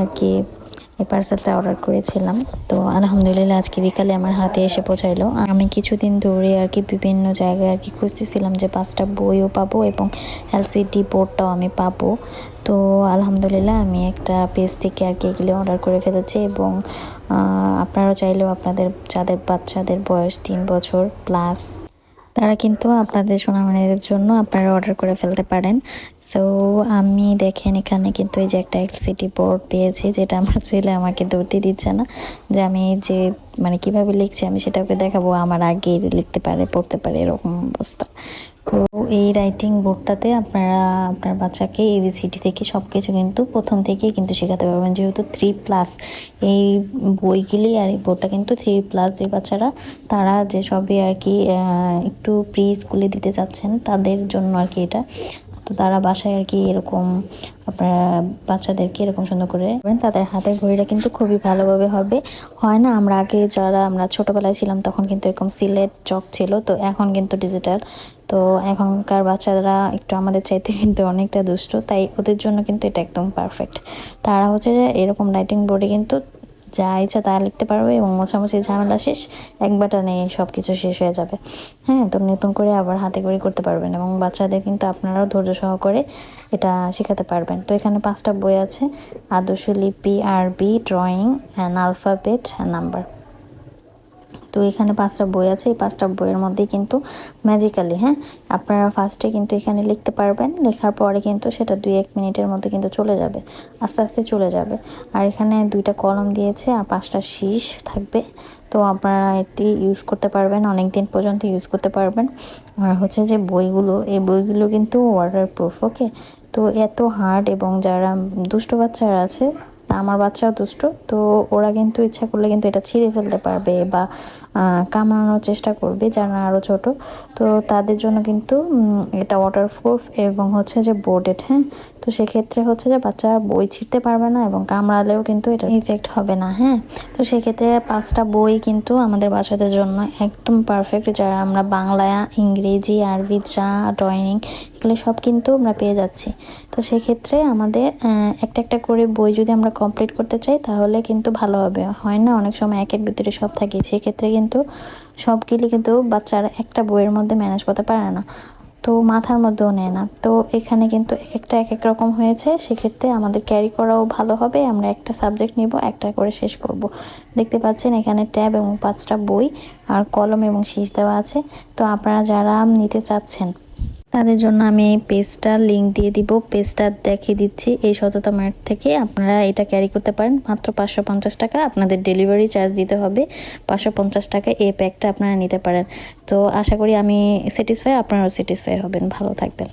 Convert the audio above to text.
আর কি এই পার্সেলটা অর্ডার করেছিলাম। তো আলহামদুলিল্লাহ আজকে বিকালে আমার হাতে এসে পৌঁছাইলো। আমি কিছুদিন ধরে আর কি বিভিন্ন জায়গায় আর কি খুঁজতেছিলাম যে পাঁচটা বইও পাবো এবং এলসিডি বোর্ডটাও আমি পাবো। তো আলহামদুলিল্লাহ আমি একটা পেজ থেকে আর কি এগুলি অর্ডার করে ফেলেছি এবং আপনারাও চাইলেও আপনাদের যাদের বাচ্চাদের বয়স তিন বছর প্লাস তারা কিন্তু আপনাদের সোনামানিদের জন্য আপনারা অর্ডার করে ফেলতে পারেন। সো আমি দেখেন এখানে কিন্তু এই যে একটা এলসিডি বোর্ড পেয়েছি, যেটা আমার ছেলে আমাকে ধরতে দিচ্ছে না, যে আমি যে মানে কীভাবে লিখছি আমি সেটা ওকে দেখাবো, আমার আগে লিখতে পারে, পড়তে পারে, এরকম অবস্থা। তো এই রাইটিং বোর্ডটাতে আপনারা, আপনার বাচ্চাকে এবিসিডি থেকে সব কিছু কিন্তু প্রথম থেকেই কিন্তু শেখাতে পারবেন, যেহেতু থ্রি প্লাস এই বইগুলি আর এই বোর্ডটা কিন্তু থ্রি প্লাস যে বাচ্চারা, তারা যে সবে আর কি একটু প্রি স্কুলে দিতে চাচ্ছেন, তাদের জন্য আর কি এটা। তো তারা বাসায় আর কি এরকম আপনারা বাচ্চাদেরকে এরকম সুন্দর করে। তাদের হাতের ঘড়িটা কিন্তু খুবই ভালোভাবে হবে হয় না, আমরা আগে যারা আমরা ছোটবেলায় ছিলাম তখন কিন্তু এরকম সিলেট চক ছিল, তো এখন কিন্তু ডিজিটাল তো এখনকার বাচ্চারা একটু আমাদের চাইতে কিন্তু অনেকটা দুষ্ট, তাই ওদের জন্য কিন্তু এটা একদম পারফেক্ট তারা হচ্ছে যে এরকম রাইটিং বোর্ডে কিন্তু যা ইচ্ছা তা লিখতে পারবে এবং মোছামুছি ঝামেলা শেষ, এক বাটনে সব কিছু শেষ হয়ে যাবে। হ্যাঁ তো নতুন করে আবার হাতে করে করতে পারবেন এবং বাচ্চাদের কিন্তু আপনারাও ধৈর্য সহকারে এটা শেখাতে পারবেন। তো এখানে পাঁচটা বই আছে, আদর্শ লিপি, আরবি, drawing and alphabet and number. তো এখানে পাঁচটা বই আছে, এই পাঁচটা বইয়ের মধ্যে কিন্তু ম্যাজিক্যালি হ্যাঁ? আপনারা ফার্স্টে কিন্তু এখানে লিখতে পারবেন, লেখার পরে কিন্তু সেটা দুই এক মিনিটের মধ্যে কিন্তু চলে যাবে, আস্তে আস্তে চলে যাবে। আর এখানে দুইটা কলম দিয়েছে আর পাঁচটা শীষ থাকবে, তো আপনারা এটি ইউজ করতে পারবেন অনেক দিন পর্যন্ত ইউজ করতে পারবেন। আর হচ্ছে যে বইগুলো, এই বইগুলো কিন্তু ওয়াটার প্রুফ ওকে তো এত হার্ড এবং যারা দুষ্ট বাচ্চারা আছে তা আমার বাচ্চাও দুষ্ট, তো ওরা কিন্তু ইচ্ছা করলে কিন্তু এটা ছিঁড়ে ফেলতে পারবে বা কামড়ানোর চেষ্টা করবে যারা আরও ছোট। তো তাদের জন্য কিন্তু এটা ওয়াটারপ্রুফ এবং হচ্ছে যে বোর্ডেড হ্যাঁ? তো সেক্ষেত্রে হচ্ছে যে বাচ্চা বই ছিঁড়তে পারবে না এবং কামড়ালেও কিন্তু এটা ইফেক্ট হবে না হ্যাঁ? তো সেক্ষেত্রে পাঁচটা বই কিন্তু আমাদের বাচ্চাদের জন্য একদম পারফেক্ট যারা আমরা বাংলা, ইংরেজি, আরবি, চা ড্রয়িং এগুলো সব কিন্তু আমরা পেয়ে যাচ্ছি। তো সেক্ষেত্রে আমাদের একটা একটা করে বই যদি আমরা কমপ্লিট করতে চাই, তাহলে কিন্তু ভালো হবে। হয় না, অনেক সময় একের ভিতরে সব থাকে। সেক্ষেত্রে কিন্তু সবগুলি কিন্তু বাচ্চারা একটা বইয়ের মধ্যে ম্যানেজ করতে পারে না। তো মাথার মধ্যেও নেয় না। তো এখানে কিন্তু এক একটা, এক এক রকম হয়েছে। সেক্ষেত্রে আমাদের ক্যারি করাও ভালো হবে। আমরা একটা সাবজেক্ট নিব, একটা করে শেষ করব। দেখতে পাচ্ছেন এখানে ট্যাব এবং পাঁচটা বই আর কলম এবং শীষ দেওয়া আছে। তো আপনারা যারা নিতে চাচ্ছেন তাদের জন্য আমি এই পেজটা লিঙ্ক দিয়ে দিব। পেজটা দেখিয়ে দিচ্ছি এই সততা মার্ট থেকে। আপনারা এটা ক্যারি করতে পারেন। মাত্র পাঁচশো পঞ্চাশ টাকা আপনাদের ডেলিভারি চার্জ দিতে হবে। পাঁচশো পঞ্চাশ টাকা এই প্যাকটা আপনারা নিতে পারেন। তো আশা করি আমি স্যাটিসফাই আপনারাও স্যাটিসফাই হবেন। ভালো থাকবেন।